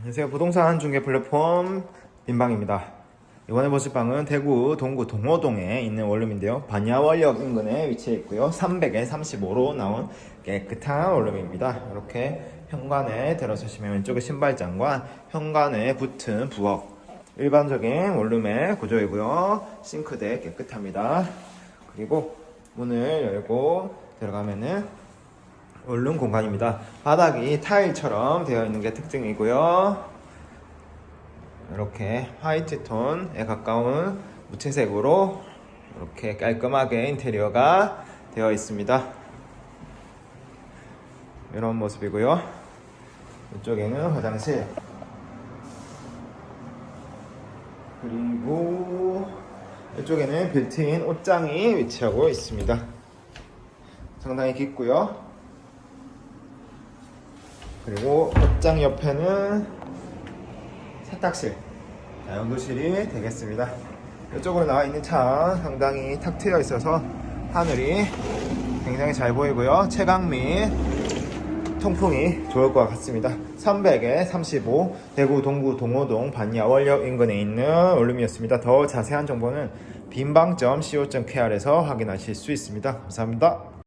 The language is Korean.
안녕하세요. 부동산 중개 플랫폼 민방입니다. 이번에 보실 방은 대구 동구 동호동에 있는 원룸인데요. 반야월역 인근에 위치해 있고요. 300에 35로 나온 깨끗한 원룸입니다. 이렇게 현관에 들어서시면 왼쪽에 신발장과 현관에 붙은 부엌. 일반적인 원룸의 구조이고요. 싱크대 깨끗합니다. 그리고 문을 열고 들어가면은 원룸 공간입니다. 바닥이 타일처럼 되어 있는 게 특징이고요. 이렇게 화이트 톤에 가까운 무채색으로 이렇게 깔끔하게 인테리어가 되어 있습니다. 이런 모습이고요. 이쪽에는 화장실. 그리고 이쪽에는 빌트인 옷장이 위치하고 있습니다. 상당히 깊고요. 그리고 옷장 옆에는 세탁실, 자, 연구실이 되겠습니다. 이쪽으로 나와 있는 차 상당히 탁 트여 있어서 하늘이 굉장히 잘 보이고요. 채광 및 통풍이 좋을 것 같습니다. 300에 35 대구 동구 동호동 반야월역 인근에 있는 원룸이었습니다. 더 자세한 정보는 빈방.co.kr에서 확인하실 수 있습니다. 감사합니다.